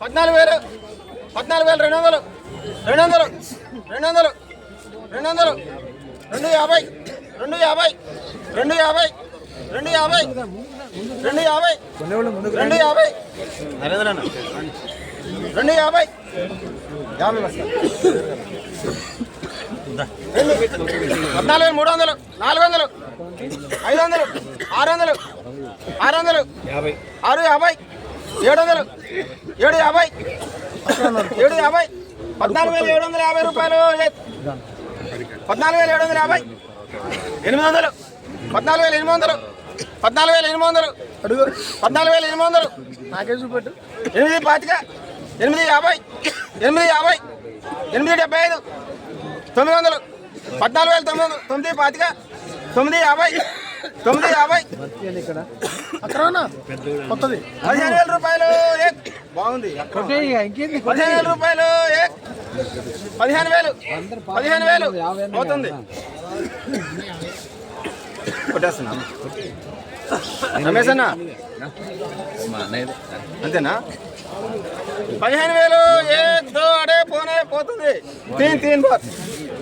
పద్నాలుగు వేలు. పద్నాలుగు వేలు రెండు వందలు. రెండు వందలు. రెండు వందలు. రెండు వందలు. రెండు యాభై. రెండు యాభై. రెండు యాభై. రెండు యాభై. రెండు యాభై. రెండు యాభై. నరేంద్ర రెండు యాభై. యాభై పద్నాలుగు వేలు మూడు వందలు. నాలుగు వందలు. ఐదు వందలు. ఆరు వందలు. ఆరు వందలు. ఆరు యాభై. ఏడు వందలు ఏడు యాభై. ఏడు యాభై. పద్నాలుగు వేల ఏడు వందల యాభై రూపాయలు. పద్నాలుగు వేల ఏడు వందల యాభై. ఎనిమిది వందలు. పద్నాలుగు వేల ఎనిమిది వందలు. పద్నాలుగు వేల ఎనిమిది వందలు. అడుగు పద్నాలుగు వేల ఎనిమిది వందలు. నాకే చూపెట్టు. ఎనిమిది పాతిక. ఎనిమిది యాభై. ఎనిమిది యాభై. ఎనిమిది డెబ్బై ఐదు. తొమ్మిది వందలు. పద్నాలుగు వేల తొమ్మిది వందలు. తొమ్మిది పాతిక. తొమ్మిది యాభై. తొమ్మిది యాభై. కొత్తది. పదిహేను వేల రూపాయలు బాగుంది. పదిహేను వేల రూపాయలు పదిహేను వేలు. పదిహేను వేలు. అవుతుంది కొట్టేస్తున్నా. రమేష్ అన్న అంతేనా? పదిహేను వేలు ఏ దో అడే పోనే పోతుంది. తీన్ తీన్ బాత్